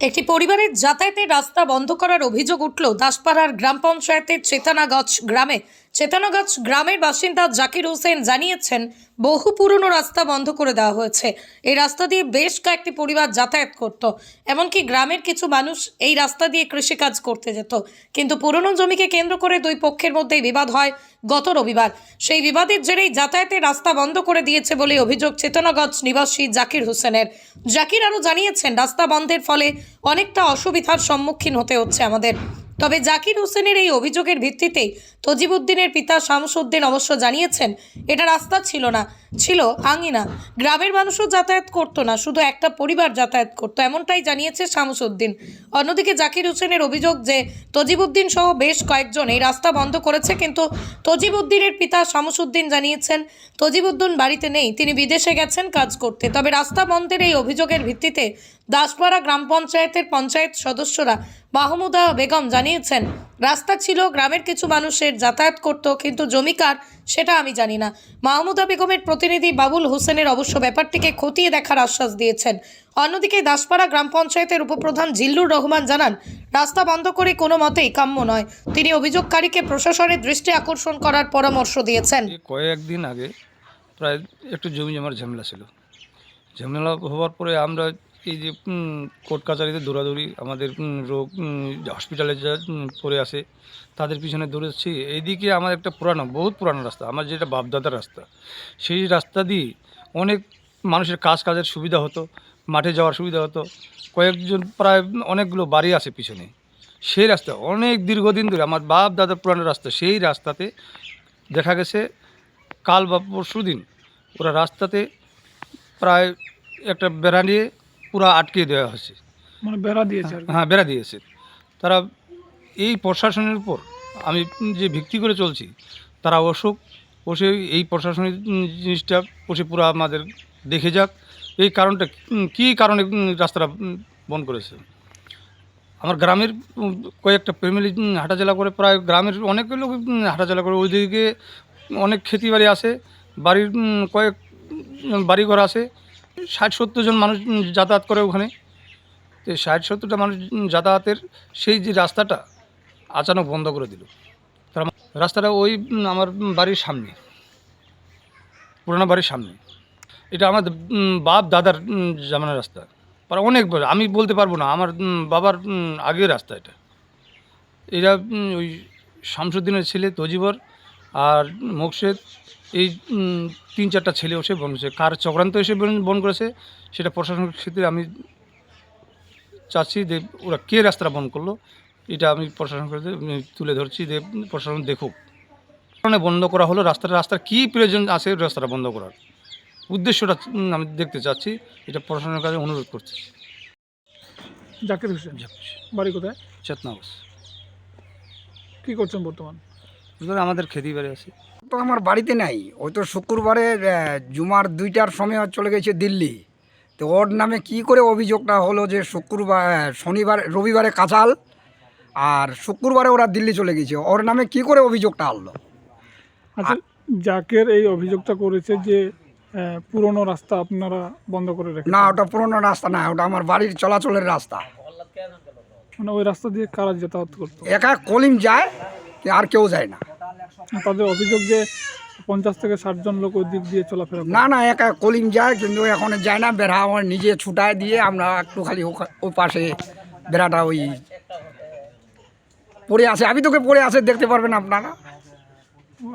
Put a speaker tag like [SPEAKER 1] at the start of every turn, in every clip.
[SPEAKER 1] একটি পরিবারের যাতায়াতের রাস্তা বন্ধ করার অভিযোগ উঠল দাসপাড়ার গ্রাম পঞ্চায়েতের চেতনাগছ গ্রামে। চেতনাগছ গ্রামের বাসিন্দা জাকির হোসেন জানিয়েছেন, বহু পুরনো রাস্তা বন্ধ করে দেওয়া হয়েছে। এই রাস্তা দিয়ে বেশ কয়েকটি পরিবার যাতায়াত করত। এমনকি গ্রামের কিছু মানুষ এই রাস্তা দিয়ে কৃষিকাজ করতে যেত। কিন্তু পুরনো জমিকে কেন্দ্র করে দুই পক্ষের মধ্যেই বিবাদ হয় গত রবিবার। সেই বিবাদের জেরেই যাতায়াতের রাস্তা বন্ধ করে দিয়েছে বলে অভিযোগ চেতনাগঞ্জ নিবাসী জাকির হোসেনের। জাকির আরও জানিয়েছেন, রাস্তা বন্ধের ফলে অনেকটা অসুবিধার সম্মুখীন হতে হচ্ছে আমাদের। তবে জাকির হোসেনের এই অভিযোগের ভিত্তিতেই তজিবুদ্দিনের পিতা শামসুদ্দিন অবশ্য জানিয়েছেন, এটা রাস্তা ছিল না, ছিল আঙিনা। গ্রামের মানুষও যাতায়াত করতো না, শুধু একটা পরিবার যাতায়াত করতো, এমনটাই জানিয়েছে শামসুদ্দিন। অন্যদিকে জাকির হোসেনের অভিযোগ যে তজিবুদ্দিন সহ বেশ কয়েকজন এই রাস্তা বন্ধ করেছে, কিন্তু তজিবুদ্দিনের পিতা শামসুদ্দিন জানিয়েছেন তজিবুদ্দিন বাড়িতে নেই, তিনি বিদেশে গেছেন কাজ করতে। তবে রাস্তা বন্ধের এই অভিযোগের ভিত্তিতে দাসপাড়া গ্রাম পঞ্চায়েতের পঞ্চায়েত সদস্যরা মাহমুদা বেগম জানিয়েছেন, রাস্তা ছিল গ্রামের কিছু মানুষের যাতায়াত করত, কিন্তু জমিকার সেটা আমি জানি না। মাহমুদা বেগমের প্রতিনিধি বাবুল হোসেনের অবশ্য ব্যাপারটিকে খতিয়ে দেখার আশ্বাস দিয়েছেন। অন্যদিকে দাসপাড়া গ্রাম পঞ্চায়েতের উপপ্রধান জিল্লুর রহমান জানান, রাস্তা বন্ধ করে কোনো মতেই কাম্য নয়। তিনি অভিযোগকারীকে প্রশাসনের দৃষ্টি আকর্ষণ করার পরামর্শ দিয়েছেন।
[SPEAKER 2] কয়েকদিন আগে প্রায় একটু জমি জমার ঝামেলা ছিল। ঝামেলা হওয়ার পরে আমরা এই যে কোর্ট কাছারিতে দৌড়াদৌড়ি, আমাদের রোগ হসপিটালে যা পড়ে আসে, তাদের পিছনে দৌড়েছি এইদিকে আমার একটা পুরানো, বহুত পুরানো রাস্তা, আমার যেটা বাপদাদার রাস্তা, সেই রাস্তা দিয়ে অনেক মানুষের কাজ কাজের সুবিধা হতো, মাঠে যাওয়ার সুবিধা হতো, কয়েকজন প্রায় অনেকগুলো বাড়ি আছে পিছনে। সেই রাস্তা, অনেক দীর্ঘদিন ধরে আমার বাপ দাদার পুরানো রাস্তা, সেই রাস্তাতে দেখা গেছে, কাল বা পরশু দিন ওরা রাস্তাতে প্রায় একটা বেড়া নিয়ে পুরো আটকে দেওয়া হয়েছে।
[SPEAKER 3] মানে বেড়া দিয়েছে
[SPEAKER 2] হ্যাঁ বেড়া দিয়েছে। তারা এই প্রশাসনের উপর আমি যে ভিত্তি করে চলছি তারা অসুখ বসে এই প্রশাসনিক জিনিসটা বসে পুরো আমাদের দেখে যাক এই কারণটা কী কারণে রাস্তাটা বন্ধ করেছে। আমার গ্রামের কয়েকটা ফ্যামিলি হাঁটাচলা করে প্রায় গ্রামের অনেক লোক হাঁটাচলা করে ওইদিকে অনেক ক্ষেতি বাড়ি আছে বাড়ির কয়েক বাড়িঘর আছে ষাট সত্তর জন মানুষ যাতায়াত করে ওখানে। তো ষাট সত্তরটা মানুষ যাতায়াতের সেই যে রাস্তাটা আচানক বন্ধ করে দিল। তার রাস্তাটা ওই আমার বাড়ির সামনে, পুরোনো বাড়ির সামনে। এটা আমার বাপ দাদার জামানার রাস্তা। প্রায় অনেক আমি বলতে পারব না, আমার বাবার আগের রাস্তা এটা। এরা ওই শামসুদ্দিনের ছেলে তজিবর আর মোকশেদ এই তিন চারটা ছেলে এসে বন করেছে। কার চক্রান্ত এসে বন- বন করেছে সেটা প্রশাসনিক ক্ষেত্রে আমি চাচ্ছি যে ওরা কে রাস্তাটা বন্ধ করল এটা আমি প্রশাসন তুলে ধরছি যে প্রশাসন দেখুক। কারণে বন্ধ করা হলো রাস্তাটা রাস্তার কী প্রয়োজন আছে রাস্তাটা বন্ধ করার। উদ্দেশ্যটা আমি দেখতে চাচ্ছি এটা প্রশাসনের কাছে অনুরোধ করছি।
[SPEAKER 3] জাকির হোসেন বাড়ি কোথায়?
[SPEAKER 2] চেতনা বস
[SPEAKER 3] কি করছেন বর্তমান?
[SPEAKER 2] বুঝলেন আমাদের খেতে বাড়ি আছে।
[SPEAKER 4] তো আমার বাড়িতে নাই। ওই তো শুক্রবারে জুমার দুইটার সময় চলে গেছে দিল্লি। তো ওর নামে কি করে অভিযোগটা হলো যে শুক্রবার শনিবার রবিবারে কাঁচাল আর শুক্রবারে ওরা দিল্লি চলে গেছে। ওর নামে কি করে অভিযোগটা আনলো?
[SPEAKER 3] আচ্ছা জাকের এই অভিযোগটা করেছে যে পুরনো রাস্তা আপনারা বন্ধ করে রেখে
[SPEAKER 4] না ওটা পুরোনো রাস্তা না ওটা আমার বাড়ির চলাচলের রাস্তা।
[SPEAKER 3] মানে ওই রাস্তা দিয়ে কারা যাতায়াত করতো?
[SPEAKER 4] একা কলিম যায় আর কেউ যায় না।
[SPEAKER 3] তাদের অভিযোগ যে পঞ্চাশ থেকে ষাট জন লোক ওই দিক দিয়ে চলাফেরা।
[SPEAKER 4] না না একা কলিম যায় কিন্তু এখন যায় না বেড়া আমার নিজে ছুটায় দিয়ে আমরা একটু খালি ওই পাশে বেড়াটা ওই পড়ে আছে। আমি তোকে পড়ে আছে দেখতে পারবেন আপনারা।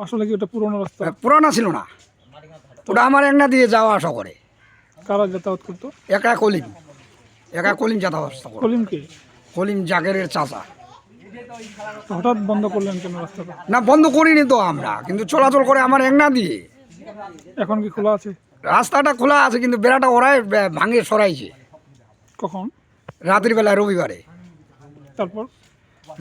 [SPEAKER 3] আসলে কি ওটা পুরনো রাস্তা?
[SPEAKER 4] পুরোনো ছিল না। ওটা আমার একনা দিয়ে যাওয়া আসা করে।
[SPEAKER 3] কারা যাতায়াত করতো?
[SPEAKER 4] একা কলিম একা কলিম যাতায়াত
[SPEAKER 3] কলিম কি?
[SPEAKER 4] কলিম জাগেরের চাচা।
[SPEAKER 3] হঠাৎ বন্ধ করলেন কেন রাস্তাটা?
[SPEAKER 4] না বন্ধ করিনি তো আমরা কিন্তু চলাচল করে আমার একনা দিয়ে।
[SPEAKER 3] এখন কি খোলা আছে?
[SPEAKER 4] রাস্তাটা খোলা আছে কিন্তু বেড়াটা ওরাই ভাঙে সরাইছে।
[SPEAKER 3] কখন?
[SPEAKER 4] রাত্রির বেলা রবিবারে।
[SPEAKER 3] তারপর?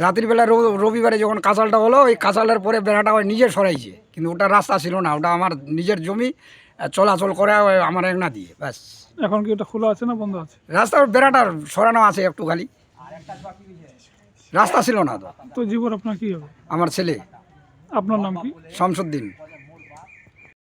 [SPEAKER 4] রাত্রির বেলা রবিবারে যখন কাঁচালটা হলো ওই কাঁচালের পরে বেড়াটা ওই নিজে সরাইছে। কিন্তু ওটা রাস্তা ছিল না ওটা আমার নিজের জমি চলাচল করে আমার একনা দিয়ে ব্যাস।
[SPEAKER 3] এখন কি ওটা খোলা আছে না বন্ধ আছে?
[SPEAKER 4] রাস্তার বেড়াটার সরানো আছে একটু খালি রাস্তা ছিল না তো।
[SPEAKER 3] তো জীবন আপনার কি হবে?
[SPEAKER 4] আমার ছেলে।
[SPEAKER 3] আপনার নাম কি?
[SPEAKER 4] শামসুদ্দিন।